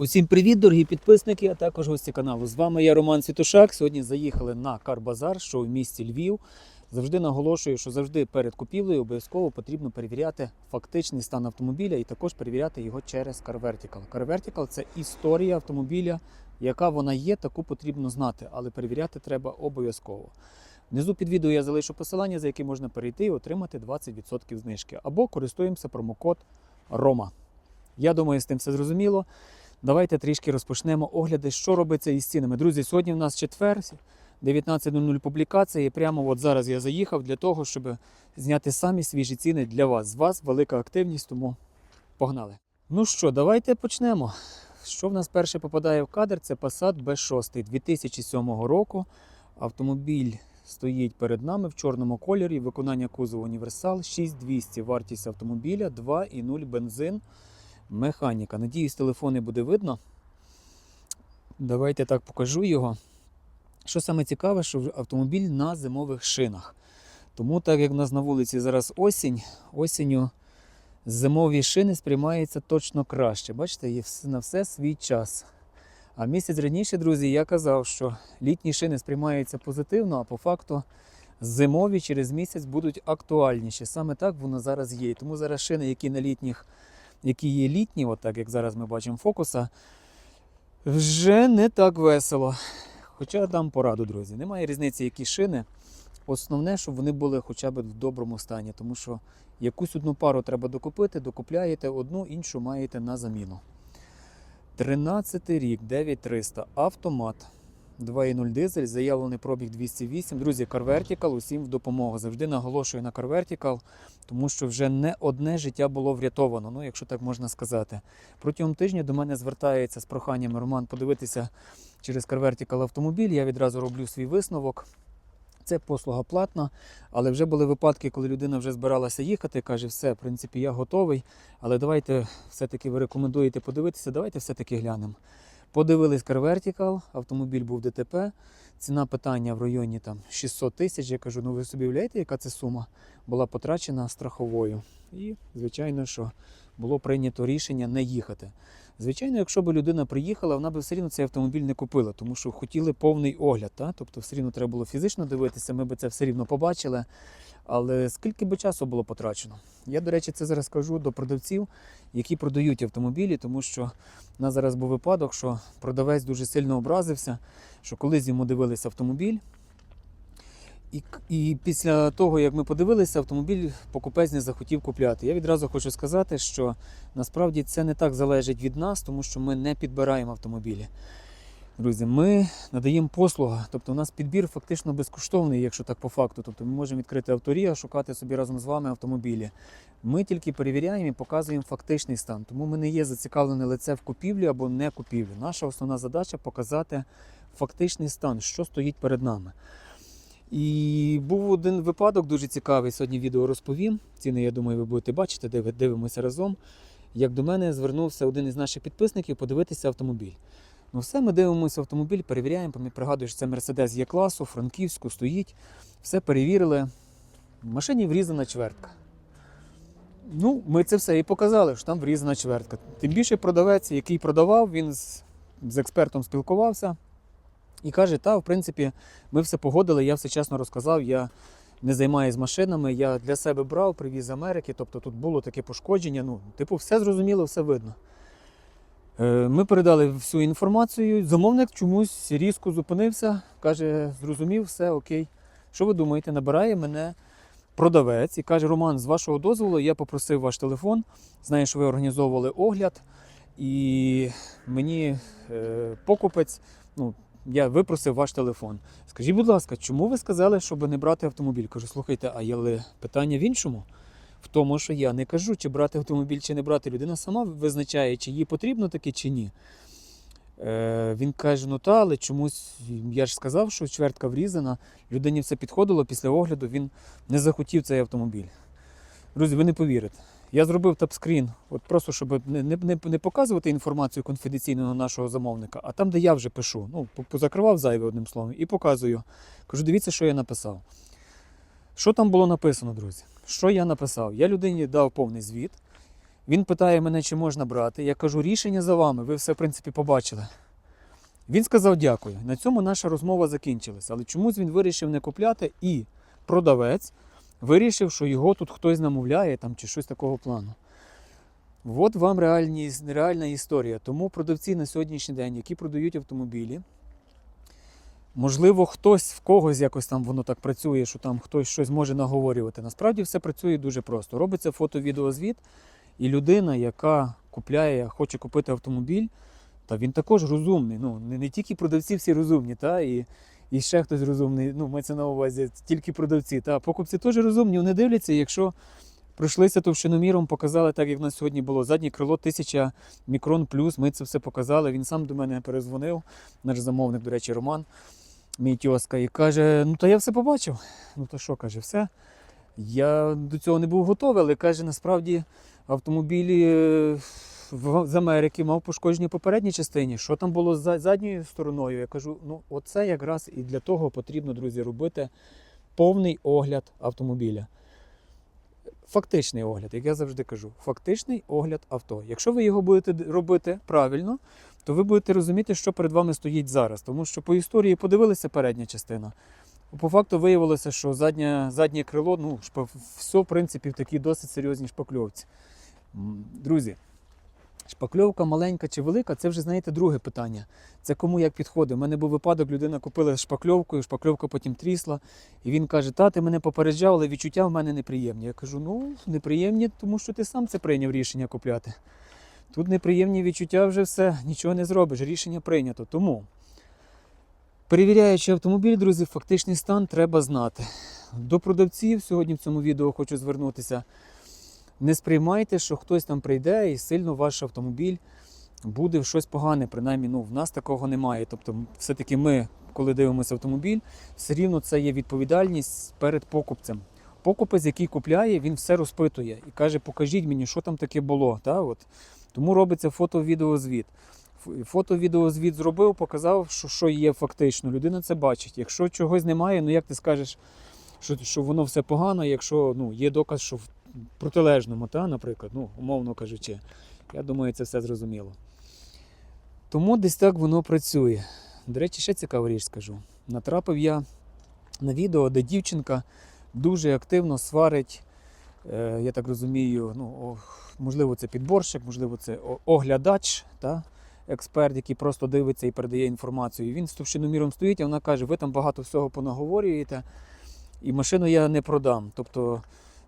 Усім привіт, дорогі підписники, а також гості каналу. З вами я Роман Світошак. Сьогодні заїхали на Карбазар, що в місті Львів. Завжди наголошую, що завжди перед купівлею обов'язково потрібно перевіряти фактичний стан автомобіля і також перевіряти його через CarVertical. CarVertical – це історія автомобіля, яка вона є, таку потрібно знати, але перевіряти треба обов'язково. Внизу під відео я залишу посилання, за яким можна перейти і отримати 20% знижки. Або користуємося промокод ROMA. Я думаю, з тим все зрозуміло. Давайте трішки розпочнемо огляди, що робиться із цінами. Друзі, сьогодні в нас четвер, 19.00 публікація. І прямо от зараз я заїхав для того, щоб зняти самі свіжі ціни для вас. З вас велика активність, тому погнали. Ну що, давайте почнемо. Що в нас перше попадає в кадр? Це Passat B6 2007 року. Автомобіль стоїть перед нами в чорному кольорі. Виконання кузову універсал 6200. Вартість автомобіля 2,0 бензин. Механіка. Надіюсь, телефони буде видно. Давайте так покажу його. Що саме цікаве, що автомобіль на зимових шинах. Тому, так як в нас на вулиці зараз осінь, осінню зимові шини сприймаються точно краще. Бачите, є на все свій час. А місяць раніше, друзі, я казав, що літні шини сприймаються позитивно, а по факту зимові через місяць будуть актуальніші. Саме так воно зараз є. Тому зараз шини, які на літніх які є літні, от так як зараз ми бачимо фокуса, вже не так весело. Хоча дам пораду, друзі. Немає різниці, які шини. Основне, щоб вони були хоча б в доброму стані, тому що якусь одну пару треба докупити, докупляєте одну, іншу маєте на заміну. 13 рік, 9300, автомат. 2.0 дизель, заявлений пробіг 208. Друзі, CarVertical усім в допомогу. Завжди наголошую на CarVertical, тому що вже не одне життя було врятовано, ну якщо так можна сказати. Протягом тижня до мене звертається з проханням Роман подивитися через CarVertical автомобіль. Я відразу роблю свій висновок. Це послуга платна, але вже були випадки, коли людина вже збиралася їхати, каже, все, в принципі, я готовий, але давайте все-таки ви рекомендуєте подивитися, давайте все-таки глянемо. Подивились CarVertical, автомобіль був ДТП. Ціна питання в районі там 600 тисяч. Я кажу, ну ви собі уявляєте, яка це сума була потрачена страховою. І, звичайно, що було прийнято рішення не їхати. Звичайно, якщо б людина приїхала, вона б все рівно цей автомобіль не купила, тому що хотіли повний огляд. Та? Тобто все рівно треба було фізично дивитися, ми б це все рівно побачили. Але скільки би часу було потрачено? Я, до речі, це зараз кажу до продавців, які продають автомобілі, тому що у нас зараз був випадок, що продавець дуже сильно образився, що колись йому дивилися автомобіль. І, і після того, як ми подивилися, автомобіль покупець не захотів купляти. Я відразу хочу сказати, що насправді це не так залежить від нас, тому що ми не підбираємо автомобілі. Друзі, ми надаємо послугу, тобто у нас підбір фактично безкоштовний, якщо так по факту. Тобто ми можемо відкрити авторія, шукати собі разом з вами автомобілі. Ми тільки перевіряємо і показуємо фактичний стан. Тому ми не є зацікавлені лице в купівлі або не купівлі. Наша основна задача показати фактичний стан, що стоїть перед нами. І був один випадок дуже цікавий. Сьогодні відео розповім. Ціни, я думаю, ви будете бачити, де ви дивимося разом. Як до мене звернувся один із наших підписників подивитися автомобіль. Ну, все, ми дивимося автомобіль, перевіряємо. Що це Мерседес є класу, Франківську стоїть. Все перевірили. В машині врізана чвертка. Ну, ми це все і показали, що там врізана чвертка. Тим більше продавець, який продавав, він з, з експертом спілкувався і каже: та, в принципі, ми все погодили, я все чесно розказав. Я не займаюся машинами, я для себе брав, привіз з Америки, тобто тут було таке пошкодження. Ну, типу, все зрозуміло, все видно. Е, Ми передали всю інформацію. Замовник чомусь різко зупинився, каже, зрозумів, все окей. Що ви думаєте? Набирає мене продавець і каже: Роман, з вашого дозволу я попросив ваш телефон. Знаю, що ви організовували огляд, і мені е, покупець, ну, я випросив ваш телефон. Скажіть, будь ласка, чому ви сказали, щоб не брати автомобіль? Кажу, слухайте, а є ли питання в іншому? В тому, що я не кажу, чи брати автомобіль, чи не брати. Людина сама визначає, чи їй потрібно таке, чи ні. Е, він каже: ну та, але чомусь я ж сказав, що чвертка врізана. Людині все підходило після огляду, він не захотів цей автомобіль. Друзі, ви не повірите. Я зробив тапскрін, от просто щоб не, не, не, показувати інформацію конфіденційного нашого замовника, а там, де я вже пишу. Ну, позакривав зайве одним словом і показую. Кажу, дивіться, що я написав. Що там було написано, друзі? Що я написав? Я людині дав повний звіт. Він питає мене, чи можна брати. Я кажу, рішення за вами, ви все, в принципі, побачили. Він сказав дякую. На цьому наша розмова закінчилася. Але чомусь він вирішив не купляти, і продавець вирішив, що його тут хтось намовляє там, чи щось такого плану. От вам реальні, реальна історія. Тому продавці на сьогоднішній день, які продають автомобілі, можливо, хтось в когось якось там воно так працює, що там хтось щось може наговорювати. Насправді все працює дуже просто. Робиться фото-відеозвіт, і людина, яка купляє, хоче купити автомобіль, та він також розумний. Ну, не, не тільки продавці всі розумні, та, і, і ще хтось розумний. Ну, це на увазі, тільки продавці. Та покупці теж розумні. Вони дивляться, якщо пройшлися товщиноміром, показали, так як в нас сьогодні було. Заднє крило 1000 мікрон плюс. Ми це все показали. Він сам до мене перезвонив, наш замовник, до речі, Роман, мій тьоска, і каже: Ну, та я все побачив. Ну то що каже, все. Я до цього не був готовий, але каже, насправді автомобілі е, з Америки мав пошкодження попередній частині. Що там було за задньою стороною? Я кажу, ну оце якраз і для того потрібно, друзі, робити повний огляд автомобіля. Фактичний огляд, як я завжди кажу, фактичний огляд авто. Якщо ви його будете робити правильно, то ви будете розуміти, що перед вами стоїть зараз. Тому що по історії подивилися передня частина. По факту виявилося, що заднє, заднє крило, ну, шпа- все, в принципі, в такій досить серйозній шпакльовці. Друзі, шпакльовка маленька чи велика, це вже, знаєте, друге питання. Це кому як підходить. У мене був випадок, людина купила шпакльовку, і шпакльовка потім трісла. І він каже: Та, ти мене попереджав, але відчуття в мене неприємні. Я кажу, ну, неприємні, тому що ти сам це прийняв рішення купляти. Тут неприємні відчуття вже все, нічого не зробиш, рішення прийнято. Тому, перевіряючи автомобіль, друзі, фактичний стан треба знати. До продавців сьогодні в цьому відео хочу звернутися. Не сприймайте, що хтось там прийде і сильно ваш автомобіль буде в щось погане. Принаймні, ну, в нас такого немає. Тобто, все-таки ми, коли дивимося автомобіль, все рівно це є відповідальність перед покупцем. Покупець, який купляє, він все розпитує і каже: покажіть мені, що там таке було. Та, от. Тому робиться фото-відеозвіт. Фото-відеозвіт зробив, показав, що, що є фактично. Людина це бачить. Якщо чогось немає, ну як ти скажеш, що, що воно все погано, якщо ну, є доказ, що в протилежному, та, наприклад, ну, умовно кажучи, я думаю, це все зрозуміло. Тому десь так воно працює. До речі, ще цікаву річ скажу. Натрапив я на відео, де дівчинка дуже активно сварить, е, я так розумію, ну, можливо, це підборщик, можливо, це оглядач, та, експерт, який просто дивиться і передає інформацію. І він з товщиноміром стоїть, а вона каже, ви там багато всього понаговорюєте, і машину я не продам. Тобто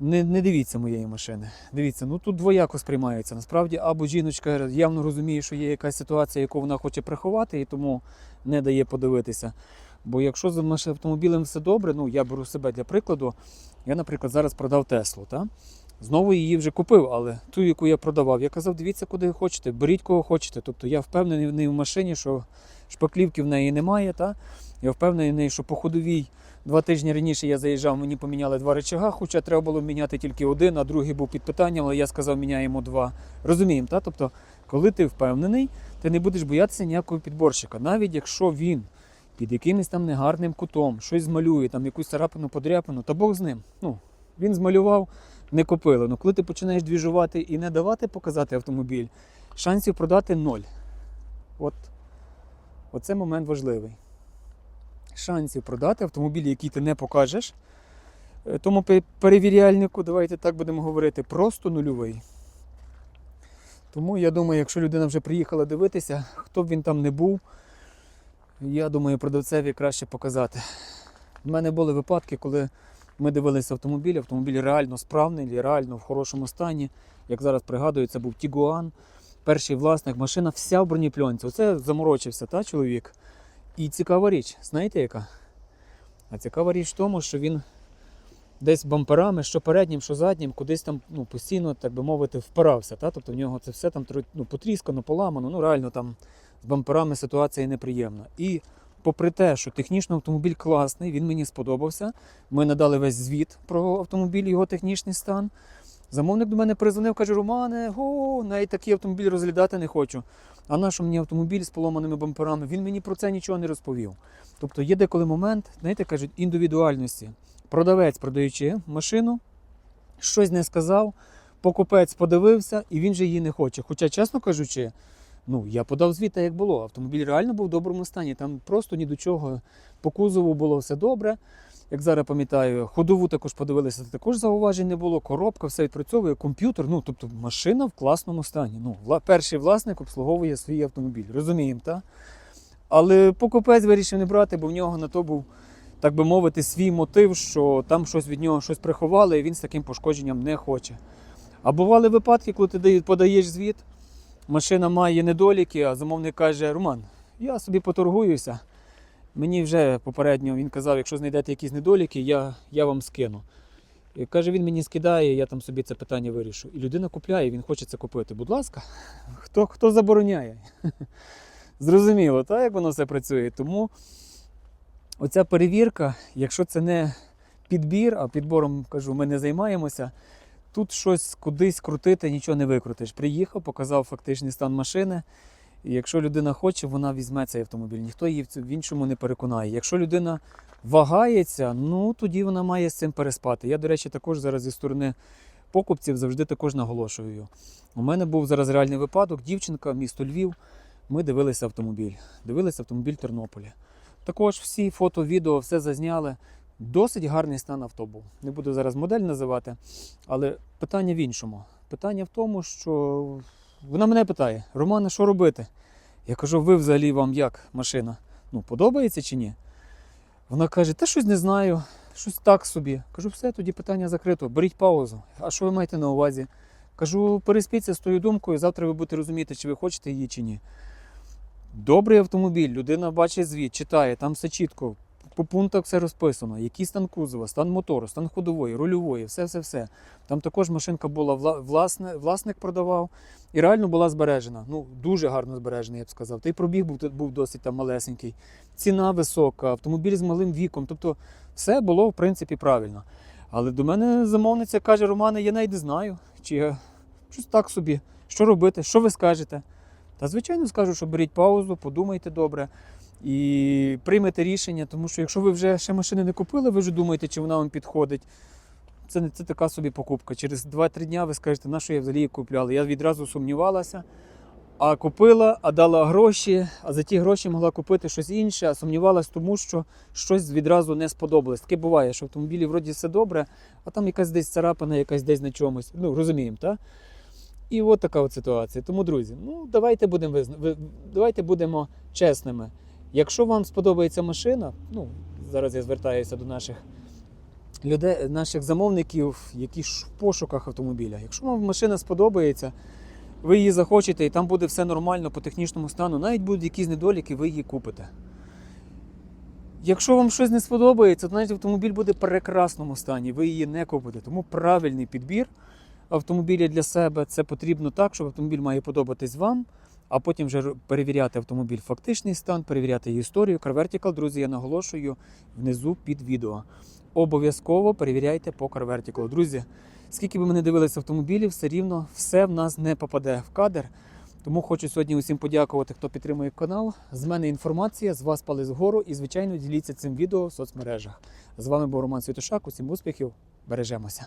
не, не дивіться моєї машини. Дивіться, ну тут двояко сприймається. Насправді, або жіночка явно розуміє, що є якась ситуація, яку вона хоче приховати, і тому не дає подивитися. Бо якщо з автомобілем все добре, ну я беру себе для прикладу. Я, наприклад, зараз продав Теслу. Та? Знову її вже купив, але ту, яку я продавав, я казав, дивіться, куди хочете, беріть кого хочете. Тобто я впевнений в неї в машині, що шпаклівки в неї немає. Та? Я впевнений в неї, що по ходовій два тижні раніше я заїжджав, мені поміняли два речага, хоча треба було міняти тільки один, а другий був під питанням, але я сказав, міняємо два. Розуміємо, та? Тобто, коли ти впевнений, ти не будеш боятися ніякого підборщика, навіть якщо він під якимось там негарним кутом щось змалює, там якусь царапину, подряпину, та Бог з ним. Ну, він змалював, не купили. Ну, коли ти починаєш двіжувати і не давати показати автомобіль, шансів продати ноль. От, оце момент важливий. Шансів продати автомобіль, який ти не покажеш. е, Тому перевіряльнику, давайте так будемо говорити, просто нульовий. Тому я думаю, якщо людина вже приїхала дивитися, хто б він там не був, я думаю, продавцеві краще показати. У мене були випадки, коли ми дивилися автомобіль, автомобіль реально справний, реально в хорошому стані. Як зараз пригадую, це був Тігуан, перший власник, машина вся в бронепльонці. Оце заморочився та, чоловік. І цікава річ, знаєте яка? А цікава річ в тому, що він десь бамперами, що переднім, що заднім, кудись там ну, постійно, так би мовити, впирався. Та? Тобто в нього це все там ну, потріскано, поламано, ну реально там з бамперами ситуація неприємна. І попри те, що технічно автомобіль класний, він мені сподобався. Ми надали весь звіт про автомобіль, його технічний стан. Замовник до мене перезвонив, каже: Романе, го, навіть такий автомобіль розглядати не хочу. А наш мені автомобіль з поломаними бамперами, він мені про це нічого не розповів. Тобто є деколи момент, знаєте, кажуть, індивідуальності. Продавець, продаючи машину, щось не сказав, покупець подивився і він же її не хоче. Хоча, чесно кажучи, ну, я подав звіт, як було. Автомобіль реально був в доброму стані. Там просто ні до чого. По кузову було все добре. Як зараз пам'ятаю, ходову також подивилися, також зауважень не було. Коробка, все відпрацьовує, комп'ютер. Ну, тобто машина в класному стані. Ну, вла- перший власник обслуговує свій автомобіль. Розуміємо, так? Але покупець вирішив не брати, бо в нього на то був, так би мовити, свій мотив, що там щось від нього щось приховали, і він з таким пошкодженням не хоче. А бували випадки, коли ти подаєш звіт, машина має недоліки, а замовник каже: Роман, я собі поторгуюся. Мені вже попередньо він казав, якщо знайдете якісь недоліки, я, я вам скину. І каже, він мені скидає, я там собі це питання вирішу. І людина купляє, він хоче це купити. Будь ласка, хто, хто забороняє? Зрозуміло, так, як воно все працює. Тому оця перевірка, якщо це не підбір, а підбором кажу, ми не займаємося. Тут щось кудись крутити, нічого не викрутиш. Приїхав, показав фактичний стан машини. І якщо людина хоче, вона візьме цей автомобіль. Ніхто її в іншому не переконає. Якщо людина вагається, ну тоді вона має з цим переспати. Я, до речі, також зараз зі сторони покупців завжди також наголошую. У мене був зараз реальний випадок. Дівчинка, місто Львів. Ми дивилися автомобіль. Дивилися автомобіль Тернополя. Також всі фото, відео, все зазняли. Досить гарний стан авто був. Не буду зараз модель називати, але питання в іншому. Питання в тому, що вона мене питає: Романе, що робити? Я кажу, ви взагалі вам як машина? Ну, подобається чи ні? Вона каже, та щось не знаю, щось так собі. Кажу, все, тоді питання закрито. Беріть паузу. А що ви маєте на увазі? Кажу, переспіться з тою думкою, завтра ви будете розуміти, чи ви хочете її, чи ні. Добрий автомобіль, людина бачить звіт, читає, там все чітко. По пунктах все розписано, який стан кузова, стан мотору, стан ходової, рульової, все-все-все. Там також машинка була власне, власник продавав і реально була збережена. Ну, дуже гарно збережена, я б сказав. Та й пробіг був, був досить там малесенький. Ціна висока, автомобіль з малим віком. Тобто все було в принципі правильно. Але до мене замовниця каже: Романе, я навіть не знаю, чи я щось так собі. Що робити? Що ви скажете? Та звичайно скажу, що беріть паузу, подумайте добре і приймете рішення, тому що якщо ви вже ще машини не купили, ви вже думаєте, чи вона вам підходить. Це не це така собі покупка. Через 2-3 дня ви скажете, на що я взагалі купляла. Я відразу сумнівалася, а купила, а дала гроші, а за ті гроші могла купити щось інше, а сумнівалась, тому що щось відразу не сподобалось. Таке буває, що в автомобілі вроді все добре, а там якась десь царапина, якась десь на чомусь. Ну, розуміємо, так? І от така от ситуація. Тому, друзі, ну давайте будемо визна... давайте будемо чесними. Якщо вам сподобається машина, ну зараз я звертаюся до наших людей, наших замовників, які ж в пошуках автомобіля. Якщо вам машина сподобається, ви її захочете, і там буде все нормально по технічному стану, навіть будуть якісь недоліки, ви її купите. Якщо вам щось не сподобається, то навіть автомобіль буде в прекрасному стані, ви її не купите. Тому правильний підбір автомобіля для себе це потрібно так, щоб автомобіль має подобатись вам, а потім вже перевіряти автомобіль фактичний стан, перевіряти її історію. CarVertical, друзі, я наголошую внизу під відео. Обов'язково перевіряйте по CarVertical. Друзі, скільки би ми не дивилися автомобілів, все рівно все в нас не попаде в кадр. Тому хочу сьогодні усім подякувати, хто підтримує канал. З мене інформація, з вас палець вгору і, звичайно, діліться цим відео в соцмережах. З вами був Роман Святошак. Усім успіхів, бережемося.